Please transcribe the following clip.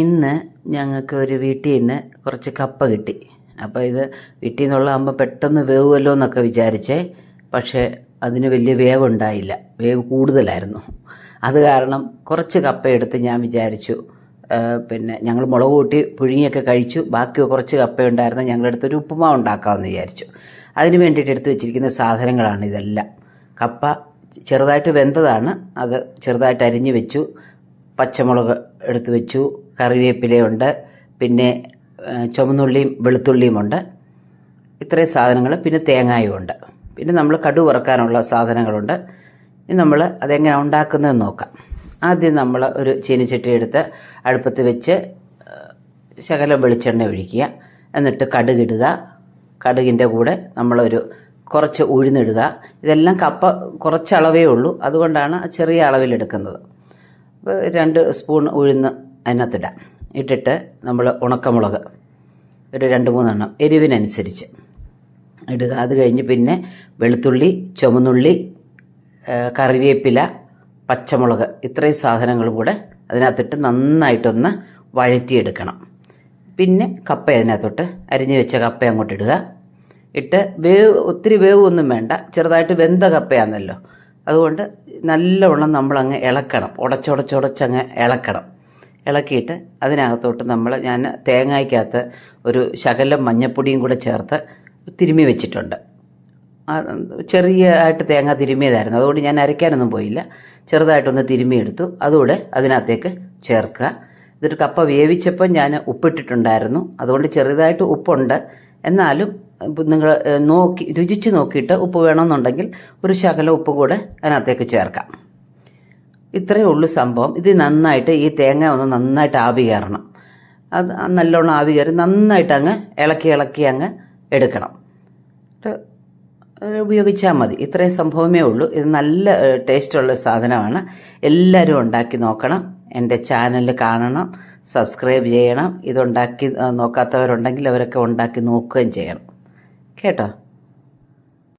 ഇന്ന് ഞങ്ങൾക്ക് ഒരു വീട്ടിൽ നിന്ന് കുറച്ച് കപ്പ കിട്ടി. അപ്പോൾ ഇത് വീട്ടിൽ നിന്നുള്ളതാകുമ്പോൾ പെട്ടെന്ന് വേവുമല്ലോ എന്നൊക്കെ വിചാരിച്ചേ. പക്ഷേ അതിന് വലിയ വേവ് ഉണ്ടായില്ല വേവ് കൂടുതലായിരുന്നു. അത് കാരണം കുറച്ച് കപ്പ എടുത്ത് ഞാൻ വിചാരിച്ചു പിന്നെ ഞങ്ങൾ മുളക് കൂട്ടി പുഴുങ്ങിയൊക്കെ കഴിച്ചു. ബാക്കി കുറച്ച് കപ്പ ഉണ്ടായിരുന്നു ഞങ്ങളെടുത്തൊരു ഉപ്പുമാവ് ഉണ്ടാക്കാമെന്ന് വിചാരിച്ചു. അതിന് വേണ്ടിയിട്ട് എടുത്ത് വെച്ചിരിക്കുന്ന സാധനങ്ങളാണ് ഇതെല്ലാം. കപ്പ ചെറുതായിട്ട് വെന്തതാണ്. അത് ചെറുതായിട്ട് അരിഞ്ഞു വെച്ചു. പച്ചമുളക് എടുത്തു വെച്ചു. കറിവേപ്പിലയുണ്ട്. പിന്നെ ചുമന്നുള്ളിയും വെളുത്തുള്ളിയും ഉണ്ട്. ഇത്രയും സാധനങ്ങൾ പിന്നെ തേങ്ങായും ഉണ്ട്. പിന്നെ നമ്മൾ കടു വറക്കാനുള്ള സാധനങ്ങളുണ്ട്. ഇനി നമ്മൾ അതെങ്ങനെ ഉണ്ടാക്കുന്നതെന്ന് നോക്കാം. ആദ്യം നമ്മൾ ഒരു ചീനിച്ചട്ടി എടുത്ത് അടുപ്പത്ത് വെച്ച് ശകലം വെളിച്ചെണ്ണ ഒഴിക്കുക. എന്നിട്ട് കടുകിടുക. കടുകിന്റെ കൂടെ നമ്മളൊരു കുറച്ച് ഉഴുന്നിടുക. ഇതെല്ലാം കപ്പ കുറച്ച് അളവേ ഉള്ളൂ. അതുകൊണ്ടാണ് ചെറിയ അളവിലെടുക്കുന്നത്. രണ്ട് സ്പൂൺ ഉഴുന്ന് അതിനകത്തിടാം. ഇട്ടിട്ട് നമ്മൾ ഉണക്കമുളക് ഒരു രണ്ട് മൂന്നെണ്ണം എരിവിനനുസരിച്ച് ഇടുക. അത് കഴിഞ്ഞ് പിന്നെ വെളുത്തുള്ളി ചുമന്നുള്ളി കറിവേപ്പില പച്ചമുളക് ഇത്രയും സാധനങ്ങളും കൂടെ അതിനകത്തിട്ട് നന്നായിട്ടൊന്ന് വഴറ്റിയെടുക്കണം. പിന്നെ കപ്പ അതിനകത്തോട്ട് അരിഞ്ഞു വെച്ച കപ്പ അങ്ങോട്ട് ഇടുക. ഇട്ട് വേവ് ഒത്തിരി വേവ് ഒന്നും വേണ്ട. ചെറുതായിട്ട് വെന്ത കപ്പയാണല്ലോ അതുകൊണ്ട് നല്ലവണ്ണം നമ്മളങ്ങ് ഇളക്കണം. ഉടച്ചുടച്ചുടച്ചങ്ങ് ഇളക്കണം. ഇളക്കിയിട്ട് അതിനകത്തോട്ട് നമ്മൾ ഞാൻ തേങ്ങയ്ക്കകത്ത് ഒരു ശകലം മഞ്ഞപ്പൊടിയും കൂടെ ചേർത്ത് തിരുമ്മി വെച്ചിട്ടുണ്ട്. ചെറിയ ആയിട്ട് തേങ്ങ തിരുമ്മിയതായിരുന്നു. അതുകൊണ്ട് ഞാൻ അരയ്ക്കാനൊന്നും പോയില്ല. ചെറുതായിട്ടൊന്ന് തിരുമ്മിയെടുത്തു. അതുകൂടെ അതിനകത്തേക്ക് ചേർക്കുക. എന്നിട്ട് കപ്പ വേവിച്ചപ്പോൾ ഞാൻ ഉപ്പിട്ടിട്ടുണ്ടായിരുന്നു. അതുകൊണ്ട് ചെറുതായിട്ട് ഉപ്പുണ്ട്. എന്നാലും നിങ്ങൾ നോക്കി രുചിച്ച് നോക്കിയിട്ട് ഉപ്പ് വേണമെന്നുണ്ടെങ്കിൽ ഒരു ശകലം ഉപ്പ് കൂടെ അതിനകത്തേക്ക് ചേർക്കാം. ഇത്രയേ ഉള്ളൂ സംഭവം. ഇത് നന്നായിട്ട് ഈ തേങ്ങ ഒന്ന് നന്നായിട്ട് ആവി കയറണം. അത് നല്ലോണം ആവി കയറി നന്നായിട്ട് അങ്ങ് ഇളക്കി ഇളക്കി അങ്ങ് എടുക്കണം. ഉപയോഗിച്ചാൽ മതി. ഇത്രയും സംഭവമേ ഉള്ളൂ. ഇത് നല്ല ടേസ്റ്റുള്ള സാധനമാണ്. എല്ലാവരും ഉണ്ടാക്കി നോക്കണം. എന്റെ ചാനൽ കാണണം. സബ്സ്ക്രൈബ് ചെയ്യണം. ഇതുണ്ടാക്കി നോക്കാത്തവരുണ്ടെങ്കിൽ അവരൊക്കെ ഉണ്ടാക്കി നോക്കുകയും ചെയ്യണം. കേട്ടോ?